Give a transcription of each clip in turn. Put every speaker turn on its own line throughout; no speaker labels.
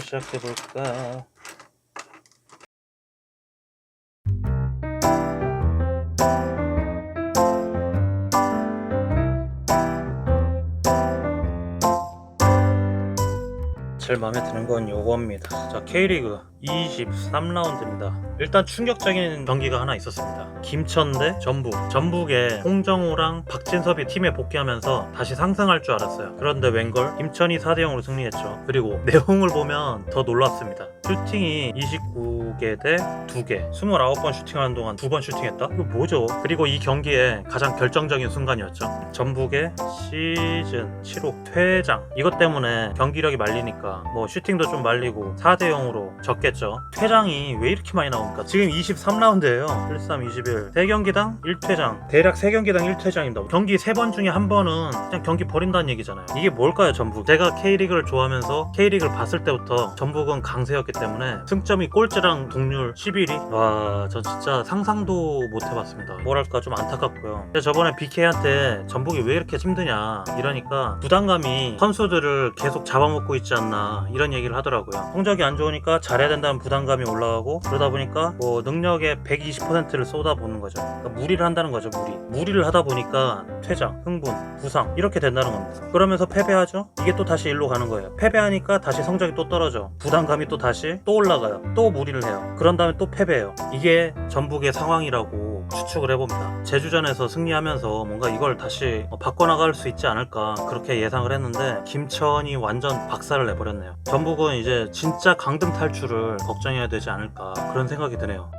시작해볼까? 제일 마음에 드는 건 요겁니다. 자, K리그 23라운드입니다. 일단 충격적인 경기가 하나 있었습니다. 김천 대 전북. 전북에 홍정우랑 박진섭이 팀에 복귀하면서 다시 상승할 줄 알았어요. 그런데 웬걸? 김천이 4대 0으로 승리했죠. 그리고 내용을 보면 더 놀랐습니다. 슈팅이 29개 대 2개. 29번 슈팅하는 동안 2번 슈팅했다? 이거 뭐죠? 그리고 이 경기에 가장 결정적인 순간이었죠. 전북의 시즌 7호 퇴장. 이것 때문에 경기력이 말리니까 뭐 슈팅도 좀 말리고 4대 0으로 졌 겠죠. 퇴장이 왜 이렇게 많이 나옵니까? 지금 23라운드예요. 13, 21. 3경기당 1퇴장. 대략 3경기당 1퇴장입니다. 경기 3번 중에 한 번은 그냥 경기 버린다는 얘기잖아요. 이게 뭘까요, 전북? 제가 K리그를 좋아하면서 K리그를 봤을 때부터 전북은 강세였기 때문에 승점이 꼴찌랑 동률 11위. 와, 전 진짜 상상도 못 해봤습니다. 뭐랄까 좀 안타깝고요. 근데 저번에 BK한테 전북이 왜 이렇게 힘드냐 이러니까 부담감이 선수들을 계속 잡아먹고 있지 않나 이런 얘기를 하더라고요. 성적이 안 좋으니까 잘해야 된다 는 부담감이 올라가고 그러다 보니까 뭐 능력의 120%를 쏟아보는 거죠. 그러니까 무리를 한다는 거죠, 무리. 무리를 하다 보니까 퇴장, 흥분, 부상 이렇게 된다는 겁니다. 그러면서 패배하죠. 이게 또 다시 일로 가는 거예요. 패배하니까 다시 성적이 또 떨어져. 부담감이 또 다시 또 올라가요. 또 무리를 해요. 그런 다음에 또 패배해요. 이게 전북의 상황이라고 추측을 해봅니다. 제주전에서 승리하면서 뭔가 이걸 다시 어, 바꿔나갈 수 있지 않을까 그렇게 예상을 했는데 김천이 완전 박살을 내버렸네요. 전북은 이제 진짜 강등 탈출을 걱정해야 되지 않을까 그런 생각이 드네요.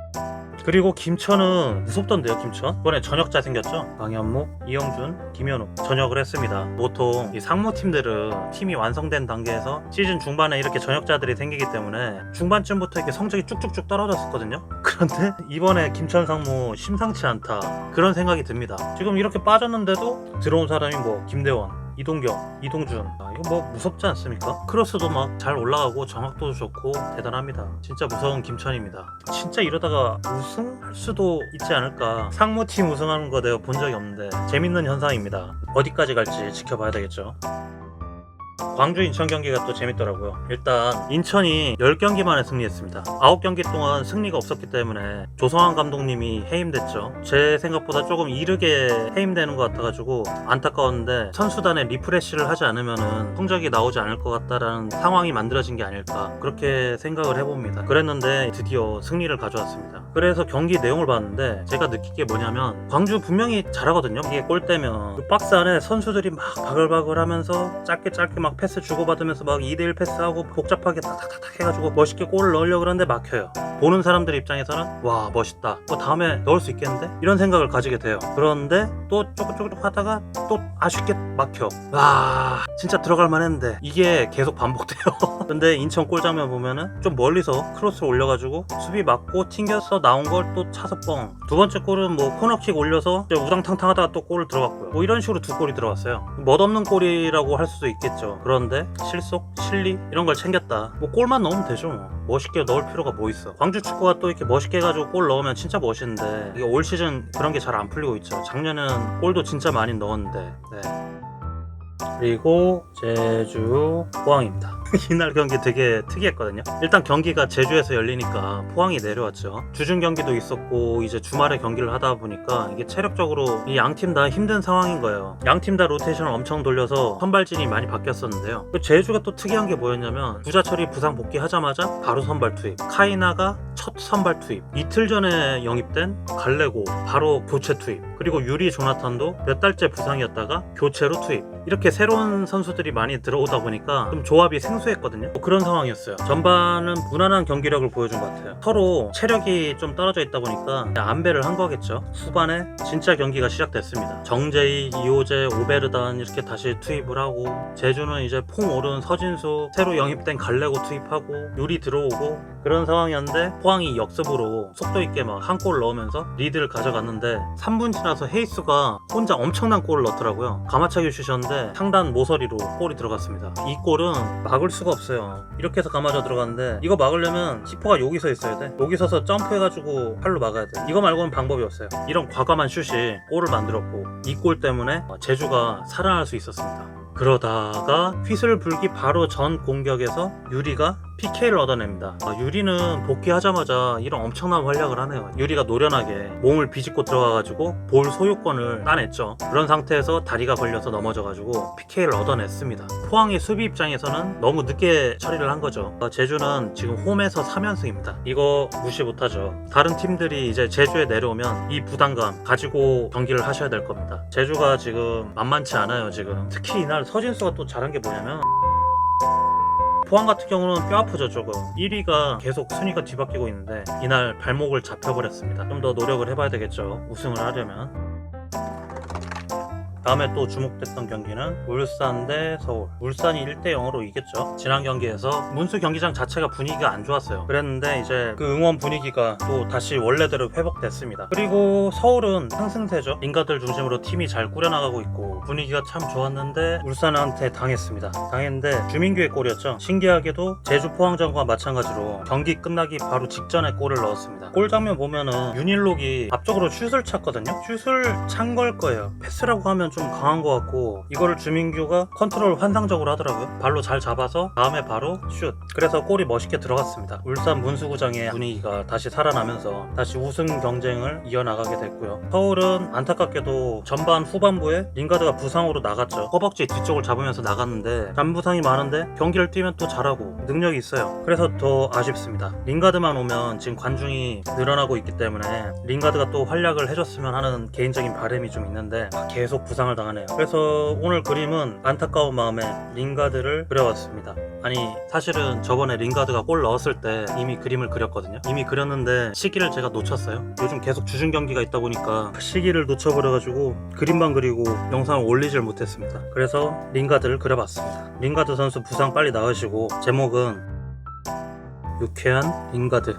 그리고 김천은 무섭던데요, 김천? 이번에 전역자 생겼죠? 강현무, 이영준, 김현우 전역을 했습니다. 보통 이 상무팀들은 팀이 완성된 단계에서 시즌 중반에 이렇게 전역자들이 생기기 때문에 중반쯤부터 이렇게 성적이 쭉쭉쭉 떨어졌었거든요. 그런데 이번에 김천 상무 심상치 않다. 그런 생각이 듭니다. 지금 이렇게 빠졌는데도 들어온 사람이 뭐 김대원, 이동경, 이동준 아, 이거 뭐 무섭지 않습니까? 크로스도 막 잘 올라가고 정확도도 좋고 대단합니다. 진짜 무서운 김천입니다. 진짜 이러다가 우승할 수도 있지 않을까. 상무팀 우승하는 거 내가 본 적이 없는데 재밌는 현상입니다. 어디까지 갈지 지켜봐야 되겠죠. 광주 인천 경기가 또 재밌더라고요. 일단 인천이 10경기 만에 승리했습니다. 9경기 동안 승리가 없었기 때문에 조성환 감독님이 해임됐죠. 제 생각보다 조금 이르게 해임되는 것 같아가지고 안타까웠는데 선수단에 리프레시를 하지 않으면 성적이 나오지 않을 것 같다라는 상황이 만들어진 게 아닐까 그렇게 생각을 해봅니다. 그랬는데 드디어 승리를 가져왔습니다. 그래서 경기 내용을 봤는데 제가 느낀 게 뭐냐면 광주 분명히 잘하거든요. 이게 골대면 그 박스 안에 선수들이 막 바글바글 하면서 짧게 짧게 막 패스 주고받으면서 막 2대1 패스하고 복잡하게 탁탁탁탁 해가지고 멋있게 골을 넣으려고 그러는데 막혀요. 보는 사람들 입장에서는 와 멋있다. 뭐 다음에 넣을 수 있겠는데? 이런 생각을 가지게 돼요. 그런데 또 쪼글쪼글 하다가 또 아쉽게 막혀. 와 진짜 들어갈 만했는데 이게 계속 반복돼요. 근데 인천 골 장면 보면은 좀 멀리서 크로스를 올려가지고 수비 맞고 튕겨서 나온 걸 또 차서 뻥. 두 번째 골은 뭐 코너킥 올려서 우당탕탕 하다가 또 골을 들어갔고요. 뭐 이런 식으로 두 골이 들어갔어요. 멋없는 골이라고 할 수도 있겠죠. 그런데 실속, 실리 이런 걸 챙겼다. 뭐 골만 넣으면 되죠. 뭐. 멋있게 넣을 필요가 뭐 있어. 광주 축구가 또 이렇게 멋있게 해가지고 골 넣으면 진짜 멋있는데 이게 올 시즌 그런 게 잘 안 풀리고 있죠. 작년에는 골도 진짜 많이 넣었는데. 네. 그리고 제주 포항입니다. 이날 경기 되게 특이했거든요. 일단 경기가 제주에서 열리니까 포항이 내려왔죠. 주중 경기도 있었고 이제 주말에 경기를 하다 보니까 이게 체력적으로 이 양 팀 다 힘든 상황인 거예요. 양 팀 다 로테이션을 엄청 돌려서 선발진이 많이 바뀌었었는데요. 그 제주가 또 특이한 게 뭐였냐면 부자철이 부상 복귀하자마자 바로 선발 투입. 카이나가 첫 선발 투입. 이틀 전에 영입된 갈레고 바로 교체 투입. 그리고 유리 조나탄도 몇 달째 부상이었다가 교체로 투입. 이렇게 새로운 선수들이 많이 들어오다 보니까 좀 조합이 생소했거든요. 뭐 그런 상황이었어요. 전반은 무난한 경기력을 보여준 것 같아요. 서로 체력이 좀 떨어져 있다 보니까 안배를 한 거겠죠. 후반에 진짜 경기가 시작됐습니다. 정재희, 이호재, 오베르단 이렇게 다시 투입을 하고 제주는 이제 퐁 오른 서진수, 새로 영입된 갈레고 투입하고 유리 들어오고 그런 상황이었는데 포항이 역습으로 속도 있게 막 한 골 넣으면서 리드를 가져갔는데 3분 지나서 헤이스가 혼자 엄청난 골을 넣더라고요. 가마차기 슛이었는데 상단 모서리로 골이 들어갔습니다. 이 골은 막을 수가 없어요. 이렇게 해서 감아져 들어갔는데 이거 막으려면 키퍼가 여기 서 있어야 돼. 여기 서서 점프해가지고 팔로 막아야 돼. 이거 말고는 방법이 없어요. 이런 과감한 슛이 골을 만들었고 이 골 때문에 제주가 살아날 수 있었습니다. 그러다가 휘슬 불기 바로 전 공격에서 유리가 PK를 얻어냅니다. 아, 유리는 복귀하자마자 이런 엄청난 활약을 하네요. 유리가 노련하게 몸을 비집고 들어가가지고 볼 소유권을 따냈죠. 그런 상태에서 다리가 걸려서 넘어져가지고 PK를 얻어냈습니다. 포항의 수비 입장에서는 너무 늦게 처리를 한 거죠. 어, 제주는 지금 홈에서 3연승입니다. 이거 무시 못하죠. 다른 팀들이 이제 제주에 내려오면 이 부담감 가지고 경기를 하셔야 될 겁니다. 제주가 지금 만만치 않아요, 지금. 특히 이날 서진수가 또 잘한 게 뭐냐면 포항 같은 경우는 뼈 아프죠 조금. 1위가 계속 순위가 뒤바뀌고 있는데 이날 발목을 잡혀버렸습니다. 좀 더 노력을 해봐야 되겠죠 우승을 하려면 다음에 또 주목됐던 경기는 울산 대 서울. 울산이 1대 0으로 이겼죠. 지난 경기에서 문수 경기장 자체가 분위기가 안 좋았어요. 그랬는데 이제 그 응원 분위기가 또 다시 원래대로 회복됐습니다. 그리고 서울은 상승세죠. 인가들 중심으로 팀이 잘 꾸려나가고 있고 분위기가 참 좋았는데 울산한테 당했습니다. 당했는데 주민규의 골이었죠. 신기하게도 제주 포항전과 마찬가지로 경기 끝나기 바로 직전에 골을 넣었습니다. 골 장면 보면은 윤일록이 앞쪽으로 슛을 찼거든요. 슛을 찬 걸 거예요. 패스라고 하면 좀 강한 것 같고 이거를 주민규가 컨트롤 환상적으로 하더라고요. 발로 잘 잡아서 다음에 바로 슛. 그래서 골이 멋있게 들어갔습니다. 울산 문수구장의 분위기가 다시 살아나면서 다시 우승 경쟁을 이어나가게 됐고요. 서울은 안타깝게도 전반 후반부에 링가드가 부상으로 나갔죠. 허벅지 뒤쪽을 잡으면서 나갔는데 잔부상이 많은데 경기를 뛰면 또 잘하고 능력이 있어요. 그래서 더 아쉽습니다. 링가드만 오면 지금 관중이 늘어나고 있기 때문에 링가드가 또 활약을 해줬으면 하는 개인적인 바람이 좀 있는데 계속 부 상을 당하네요. 그래서 오늘 그림은 안타까운 마음에 링가드를 그려왔습니다. 아니 사실은 저번에 링가드가 골 넣었을 때 이미 그림을 그렸거든요. 이미 그렸는데 시기를 제가 놓쳤어요. 요즘 계속 주중 경기가 있다 보니까 시기를 놓쳐버려가지고 그림만 그리고 영상을 올리질 못했습니다. 그래서 링가드를 그려봤습니다. 링가드 선수 부상 빨리 나으시고 제목은 유쾌한 링가드